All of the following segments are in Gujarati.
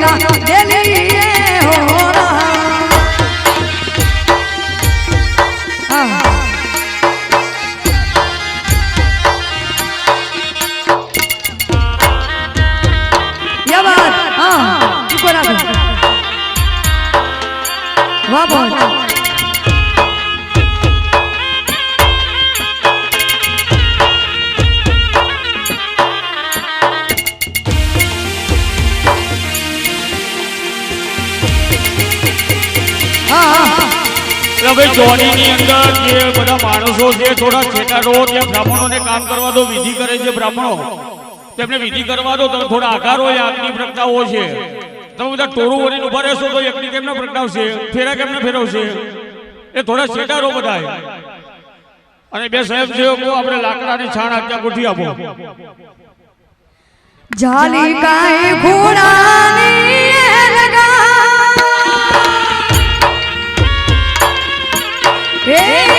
સોરિયોના છે થોડા છેટાડો ત્યાં બ્રાહ્મણોને કામ કરવા દો, વિધિ કરે છે બ્રાહ્મણો. તેમને વિધિ કરવા દો, તમે થોડા આકારો હોય, આગની પ્રગટાવો છે. તમે બધા ટોળું વળીને ઊભા રહેશો તો એકની કેમને પ્રગટાવશે ફેરા કેમને ફેરવશે? એ થોડા છેટાડો બધા અને બે સ્વયંસેવકો આપણે લાકડાની છાણ આજ્ઞા ગોઠવી આપો? જાલી કાય ઘોડાની લગા હે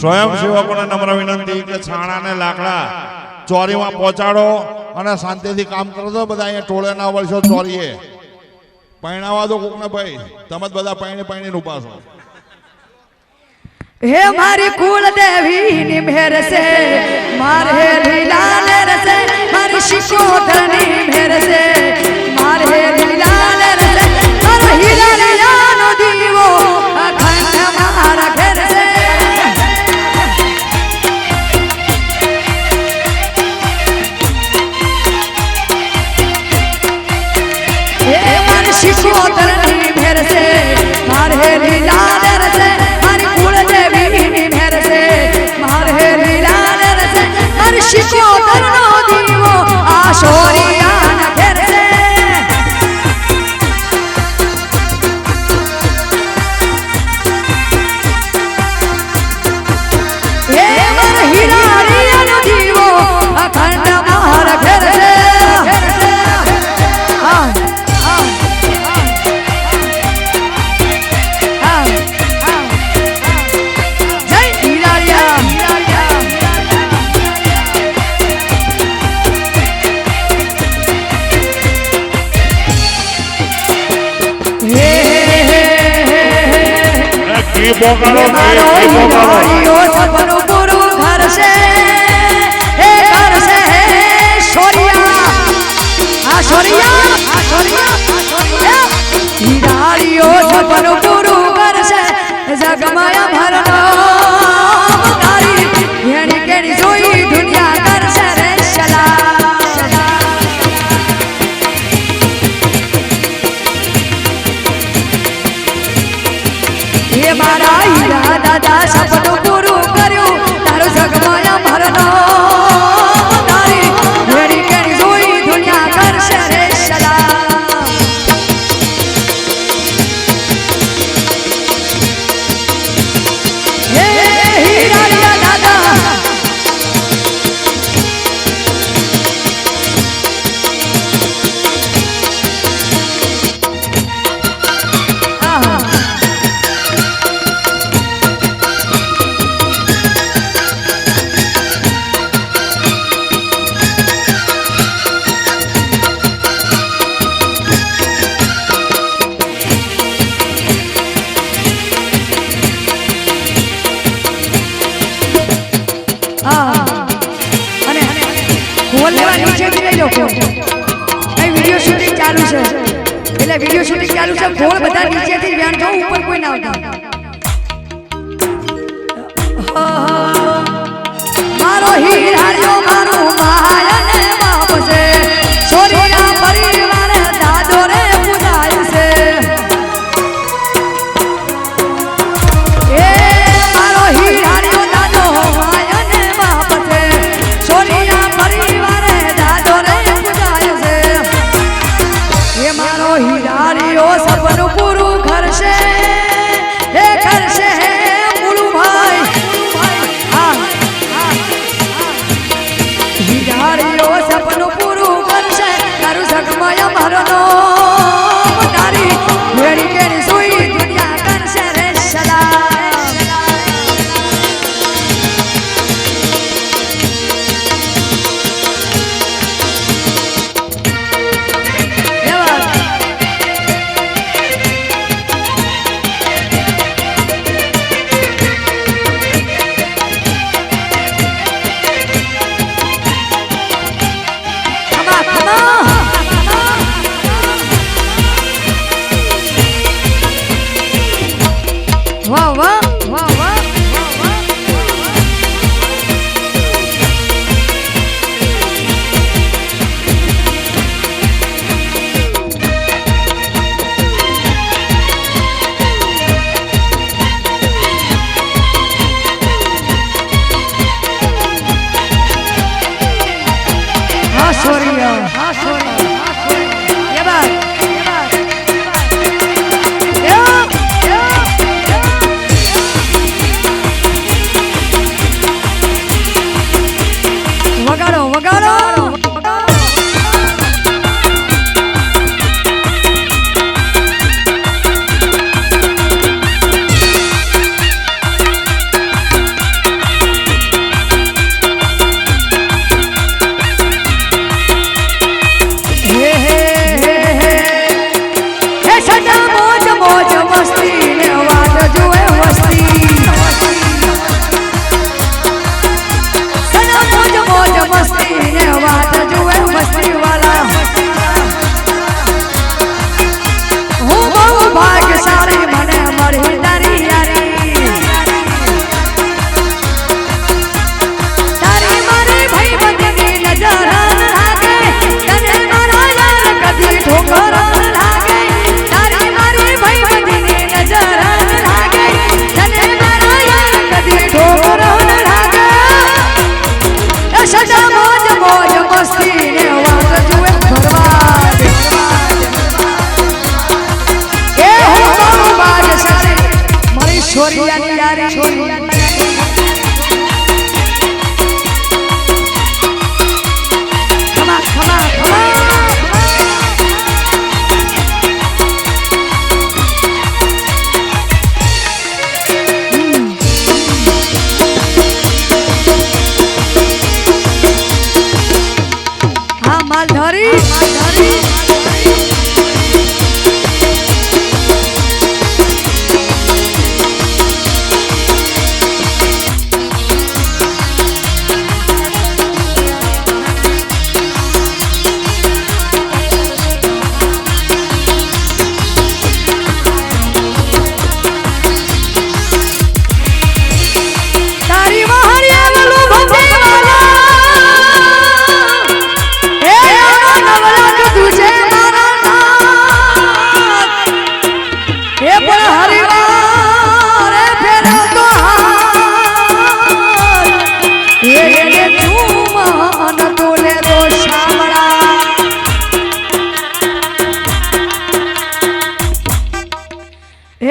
સ્વયંસેવકોને નમ્ર વિનંતી કે છાણા ને લાકડા ચોરીમાં પહોંચાડો અને શાંતિથી કામ કરો તો બધા અહીંયા ટોળે ના વળશો ચોરીએ. પહેણાવા દો કોકને ભાઈ. તમે જ બધા પહેણે પહેણીને ઊભા છો. હે મારી કુલ દેવી ની છે. મારે લીલા ને રસે. મારી શિશોધની મેરસે કરો કરો કરો કરો રહ્યો છું વીડિયો શૂટિંગ ચાલુ છે. એટલે વીડિયો શૂટિંગ ચાલુ છે. ગોળ બધા નીચેથી વ્યાણ જો ઉપર કોઈ ના આવતા. મારો હીરાયો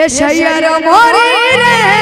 હે શૈયર મોરી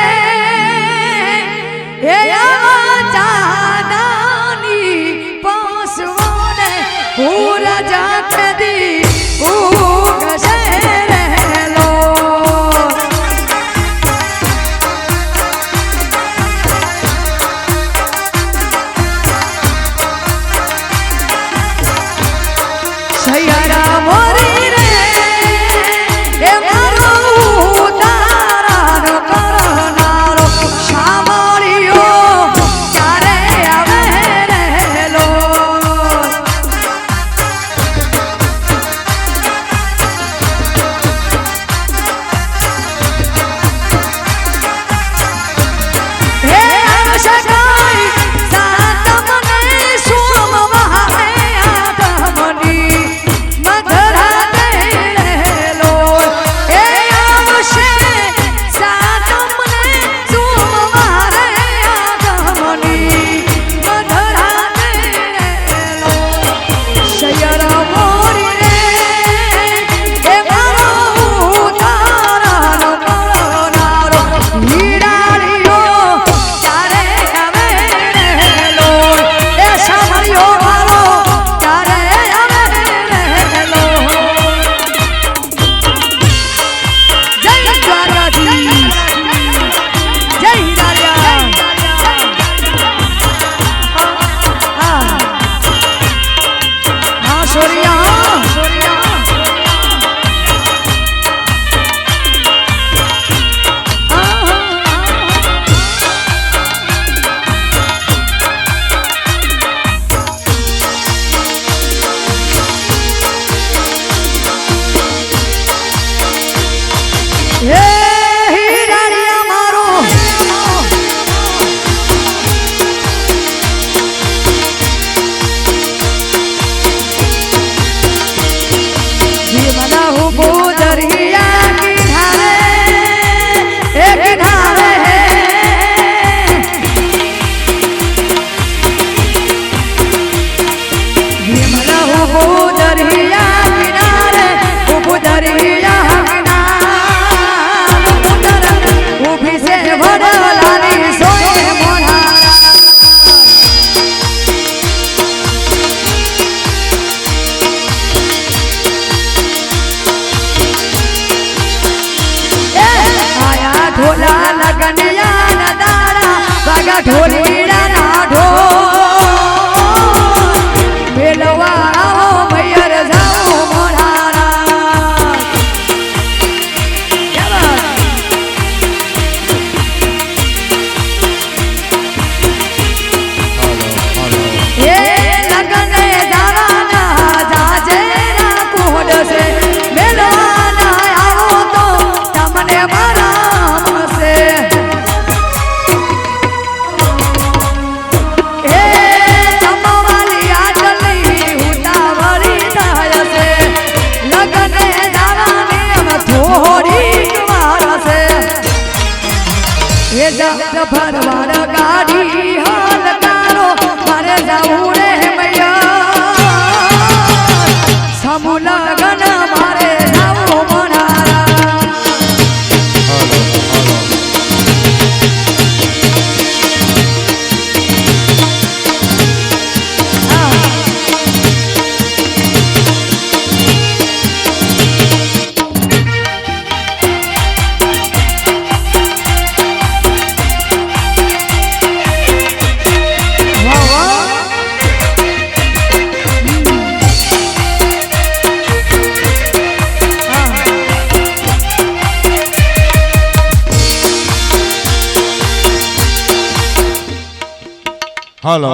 હલો.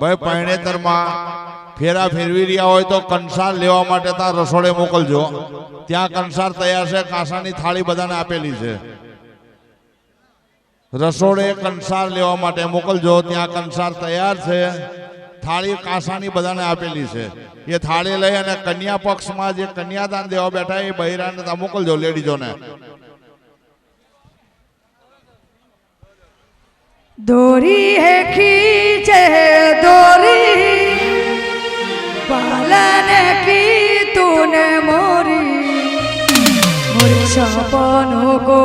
ભાઈ પૈણેતરમાં ફેરા ફેરવી રહ્યા હોય તો કંસાર લેવા માટે ત્યાં રસોડે મોકલજો. ત્યાં કંસાર તૈયાર છે કાંસાની થાળી બધાને આપેલી છે. રસોડે કંસાર લેવા માટે મોકલજો ત્યાં કંસાર તૈયાર છે. થાળી કાંસાની બધાને આપેલી છે. એ થાળી લઈ અને કન્યા પક્ષમાં જે કન્યાદાન દેવા બેઠા એ બહેરાને ત્યાં મોકલજો લેડીઝોને দড়ি হে খিচে দড়ি। পালন কি তুনে মরি। মোর সপন গো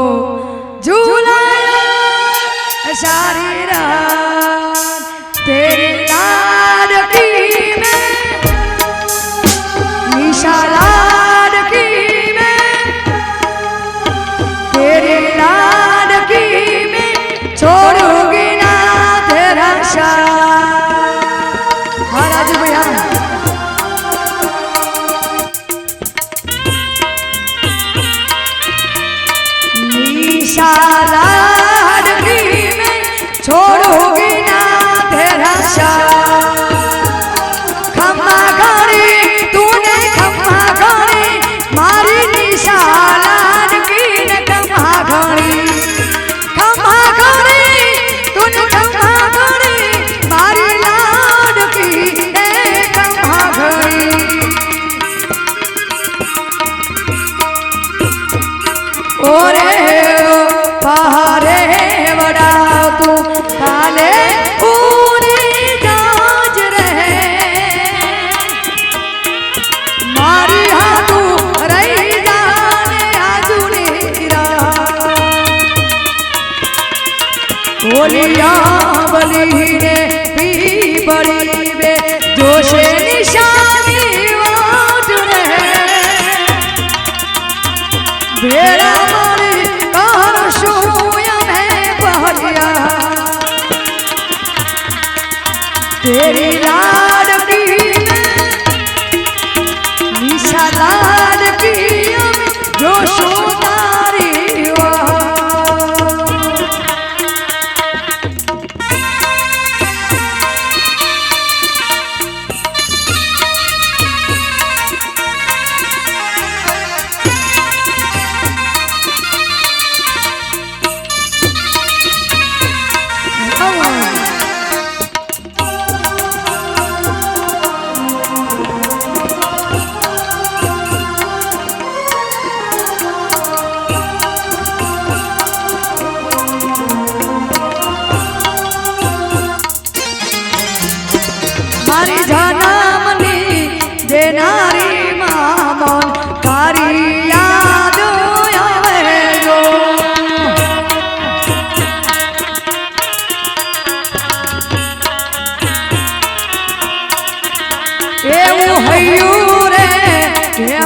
ઓલિયા બલીને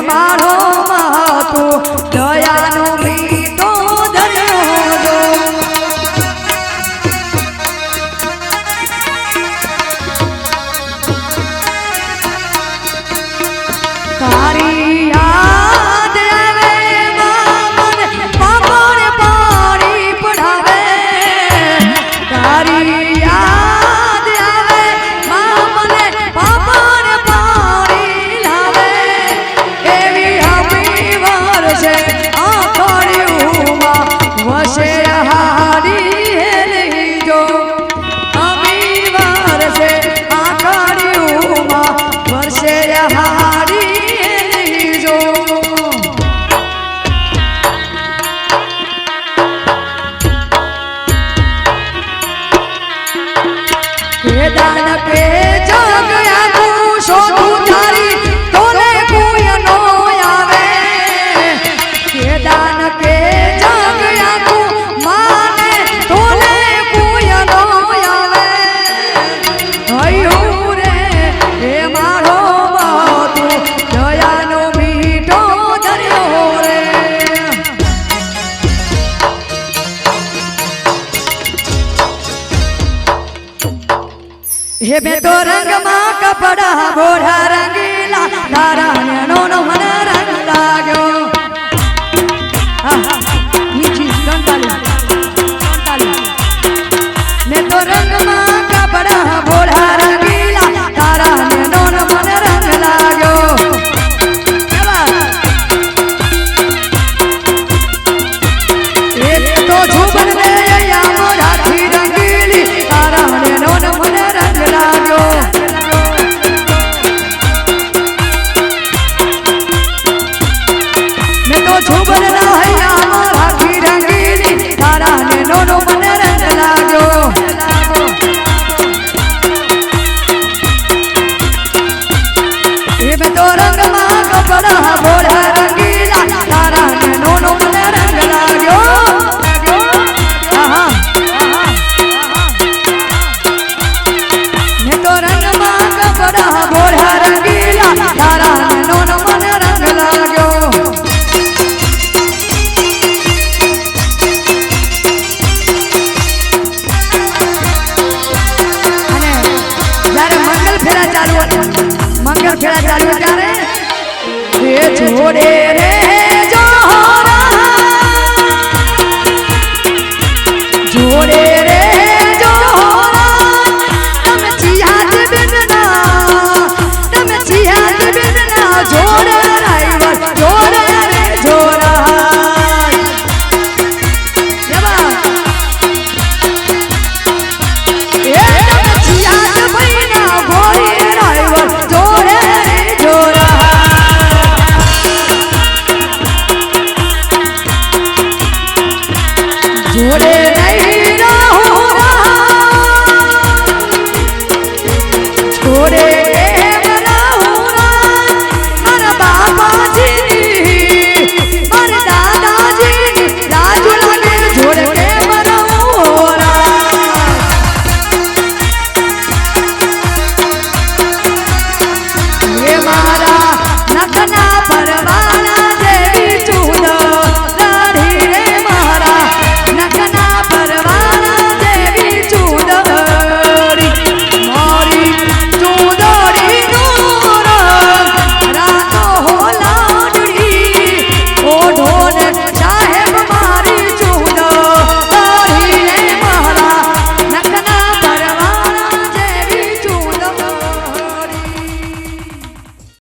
મારો માતુ